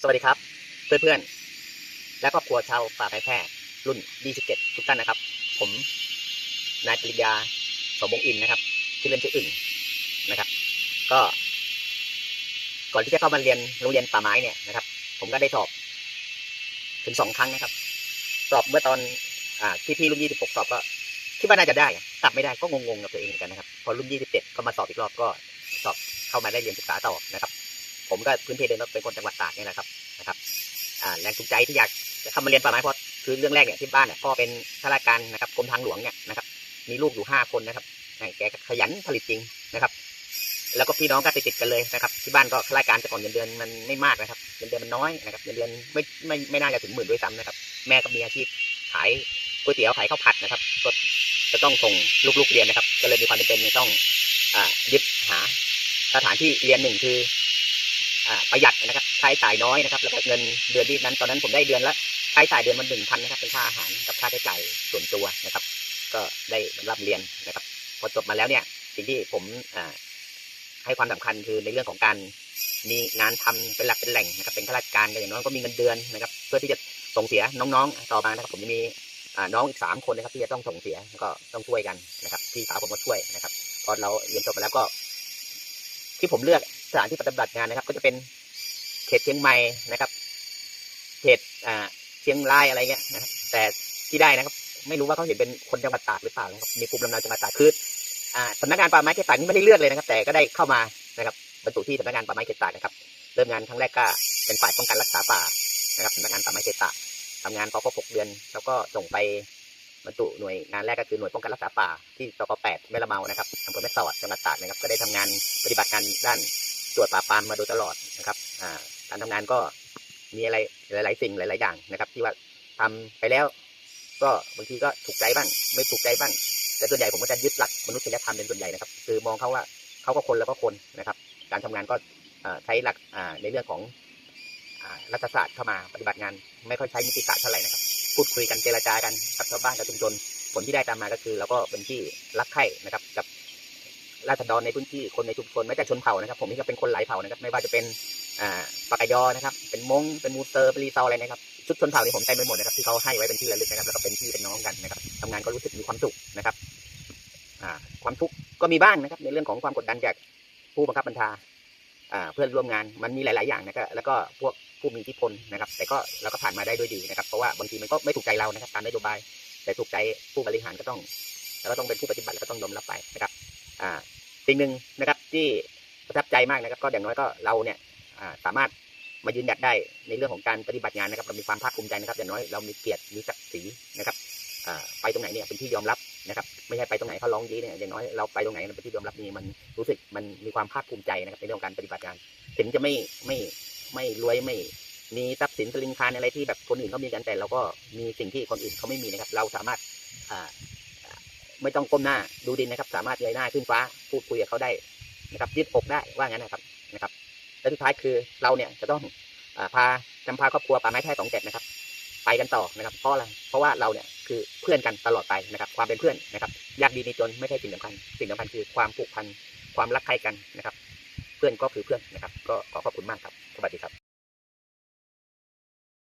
สวัสดีครับ เพื่อนๆ และครอบครัวชาวป่าไผ่แพร่รุ่น 27 ทุกท่านนะครับ ผมนายปริญญาสมบงอินนะครับชื่อเล่นชื่ออึ่งนะครับ ก็ ก่อนที่จะเข้ามาเรียนโรงเรียนป่าไม้เนี่ยนะครับ ผมก็ได้สอบ ถึงสองครั้งนะครับสอบเมื่อตอนอ่าที่พี่รุ่น 26สอบก็คิดว่าน่าจะได้กลับไม่ได้ก็งงๆกับตัวเองเหมือนกันนะครับ พอรุ่น 27 ก็มาสอบอีกรอบก็สอบเข้ามาได้เรียนศึกษาต่อนะครับ ผมก็พื้นเพเดิมเป็นคนจังหวัดตากนี่แหละครับนะครับแรงจูงใจที่อยากจะเข้ามาเรียนป่าไม้เพราะคือเรื่องแรกเนี่ยที่บ้านเนี่ยพ่อเป็นข้าราชการนะครับกรมทางหลวงเนี่ยนะครับ มีลูกอยู่ห้าคนนะครับแกขยันผลิตจริงนะครับ แล้วก็พี่น้องก็ติดติดกันเลยนะครับ ที่บ้านก็ข้าราชการแต่ก่อนเงินเดือนมันไม่มากนะครับเงินเดือนมันน้อยนะครับเงินเดือนไม่ไม่ไม่น่าจะถึงหมื่นด้วยซ้ำนะครับ แม่ก็มีอาชีพขายก๋วยเตี๋ยวขายข้าวผัดนะครับ ก็จะต้องส่งลูกๆเรียนนะครับ ก็เลยมีความจำเป็นต้องยึดหาสถานที่เรียนหนึ่งคือ ประหยัดนะครับใช้จ่ายน้อยนะครับแล้วก็เงินเดือนที่นั้นตอนนั้นผมได้เดือนละใช้จ่ายเดือนมันหนึ่งพันนะครับเป็นค่าอาหารกับค่าใช้จ่ายส่วนตัวนะครับ ก็ได้รับเรียนนะครับ พอจบมาแล้วเนี่ยสิ่งที่ผมให้ความสำคัญคือในเรื่องของการมีงานทำเป็นหลักเป็นแหล่งนะครับเป็นข้าราชการก็อย่างน้อยก็มีเงินเดือนนะครับ เพื่อที่จะส่งเสียน้องๆ ต่อมานะครับ ผมจะมีน้องอีกสามคนนะครับ ที่จะต้องส่งเสียก็ต้องช่วยกันนะครับพี่สาวผมก็ช่วยนะครับพอเราเรียนจบไปแล้วก็ ที่ผมเลือก สถานที่ปฏิบัติงานนะครับ ก็จะเป็นเขตเชียงใหม่นะครับ เขตอ่าเชียงรายอะไรเงี้ยนะครับ แต่ที่ได้นะครับ ไม่รู้ว่าเขาเห็นเป็นคนจังหวัดตากหรือเปล่านะครับมีภูมิลำเนาจังหวัดตากคืออ่าสำนักงานป่าไม้เขตตากนี่ไม่ได้เลือกเลยนะครับ แต่ก็ได้เข้ามานะครับบรรจุที่สำนักงานป่าไม้เขตตากนะครับ เริ่มงานครั้งแรกก็เป็นฝ่ายป้องกันรักษาป่านะครับสำนักงานป่าไม้เขตตากทำงานพอครบหกเดือน แล้วก็ส่งไปบรรจุหน่วยงานแรกก็คือหน่วยป้องกันรักษาป่าที่ตกแปดแม่ละเมานะครับอำเภอแม่สอดจังหวัดตากนะครับ ก็ได้ทำงานปฏิบัติการด้าน ตรวจปราบปรามมาโดยตลอดนะครับการทำงานก็มีอะไรหลาย ๆ สิ่งหลาย ๆ อย่างนะครับ ที่ว่าทำไปแล้ว ก็บางทีก็ถูกใจบ้างไม่ถูกใจบ้างแต่ส่วนใหญ่ผมก็จะยึดหลักมนุษยธรรมเป็นส่วนใหญ่นะครับ คือมองเขาว่าเขาก็คนแล้วก็คนนะครับ การทำงานก็ใช้หลักในเรื่องของรัฐศาสตร์เข้ามาปฏิบัติงาน ไม่ค่อยใช้นิติศาสตร์เท่าไหร่นะครับ พูดคุยกันเจรจากันกับชาวบ้านกับชุมชนผลที่ได้ตามมาก็คือเราก็เป็นที่รักใคร่นะครับกับ ราษฎรในพื้นที่คนในชุมชนแม้แต่ชนเผ่านะครับ ผมนี่ก็เป็นคนหลายเผ่านะครับ ไม่ว่าจะเป็นอ่าปากกยอนะครับ เป็นมงเป็นมูเตอร์เป็นรีเซาอะไรนะครับชุดชนเผ่านี่ผมเต็มไปหมดนะครับที่เขาให้ไว้เป็นที่ระลึกนะครับแล้วก็เป็นพี่เป็นน้องกันนะครับทำงานก็รู้สึกมีความสุขนะครับอ่าความทุกข์ก็มีบ้างนะครับ ในเรื่องของความกดดันจากผู้บังคับบัญชาอ่าเพื่อนร่วมงานมันมีหลาย ๆ อย่างนะครับแล้วก็พวกผู้มีอิทธิพลนะครับ แต่ก็เราก็ผ่านมาได้ด้วยดีนะครับ เพราะว่าบางทีมันก็ไม่ถูกใจเรานะครับตามนโยบาย แต่ถูกใจผู้บริหารก็ต้องแล้วก็ต้องเป็นผู้ปฏิบัติแล้วก็ต้องยอมรับไปนะครับ อ่าสิ่งหนึ่งนะครับที่ประทับใจมากนะครับ ก็อย่างน้อยก็เราเนี่ยสามารถมายืนหยัดได้ในเรื่องของการปฏิบัติงานนะครับ เรามีความภาคภูมิใจนะครับ อย่างน้อยเรามีเกียรติมีศักดิ์ศรีนะครับไปตรงไหนเนี่ยเป็นที่ยอมรับนะครับ ไม่ใช่ไปตรงไหนเขาร้องยี้เนี่ยอย่างน้อยเราไปตรงไหนเป็นที่ยอมรับนี่มันรู้สึกมันมีความภาคภูมิใจนะครับในเรื่องของการปฏิบัติงานถึงจะไม่ไม่ไม่รวยไม่มีทรัพย์สินสลิงคารอะไรที่แบบคนอื่นเขามีกันแต่เราก็มีสิ่งที่คนอื่นเขาไม่มีนะครับ เราสามารถ ไม่ต้องก้มหน้าดูดินนะครับ สามารถเงยหน้าขึ้นฟ้าพูดคุยกับเขาได้นะครับยืดอกได้ว่างั้นนะครับนะครับ และสุดท้ายคือเราเนี่ยจะต้องอพานำพาครอบครัวป่าไม้แท้สองเจ็ดนะครับ ไปกันต่อนะครับ เพราะอะไรเพราะว่าเราเนี่ยคือเพื่อนกันตลอดไปนะครับ ความเป็นเพื่อนนะครับยากดีมีจนไม่ใช่สิ่งสำคัญสิ่งสำคัญคือความผูกพันความรักใคร่กันนะครับ เพื่อนก็คือเพื่อนนะครับ ก็ขอขอบคุณมากครับสวัสดีครับ